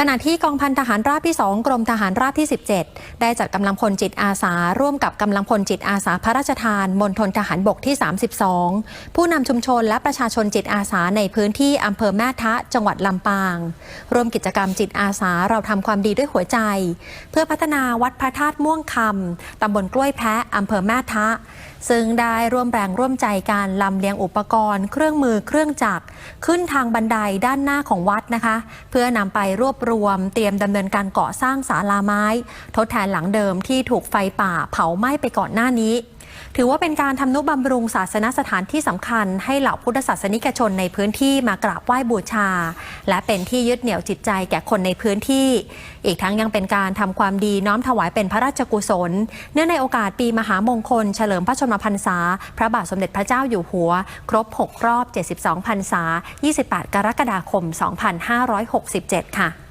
ขณะที่กองพันทหารราบที่ 2 กรมทหารราบที่ 17 ได้จัดกำลังพลจิตอาสา ร่วมกับกำลังพลจิตอาสาพระราชทานมณฑลทหารบกที่ 32 ผู้นำชุมชนและประชาชนจิตอาสาในพื้นที่อำเภอแม่ทะ จังหวัดลำปาง ร่วมกิจกรรมจิตอาสาเราทำความดีด้วยหัวใจ เพื่อพัฒนาวัดพระธาตุม่วงคำตำบลกล้วยแพะอำเภอแม่ทะ ซึ่งได้ร่วมแรงร่วมใจการลำเลียงอุปกรณ์ เครื่องมือเครื่องจักรขึ้นทางบันไดด้านหน้าของวัดนะคะ เพื่อนำไปรวบรวมเตรียมดำเนินการก่อสร้างศาลาไม้ ทดแทนหลังเดิมที่ถูกไฟป่าเผาไหม้ไปก่อนหน้านี้ ถือว่าเป็นการทำนุบำรุงศาสนสถานที่สำคัญ ให้เหล่าพุทธศาสนิกชนในพื้นที่มากราบไหว้บูชา และเป็นที่ยึดเหนี่ยวจิตใจแก่คนในพื้นที่ อีกทั้งยังเป็นการทำความดีน้อมถวายเป็นพระราชกุศล เนื่องในโอกาสปีมหามงคล เฉลิมพระชนมพรรษา พระบาทสมเด็จพระเจ้าอยู่หัว ครบ 6 รอบ 72 พรรษา 28 กรกฎาคม 2567 ค่ะ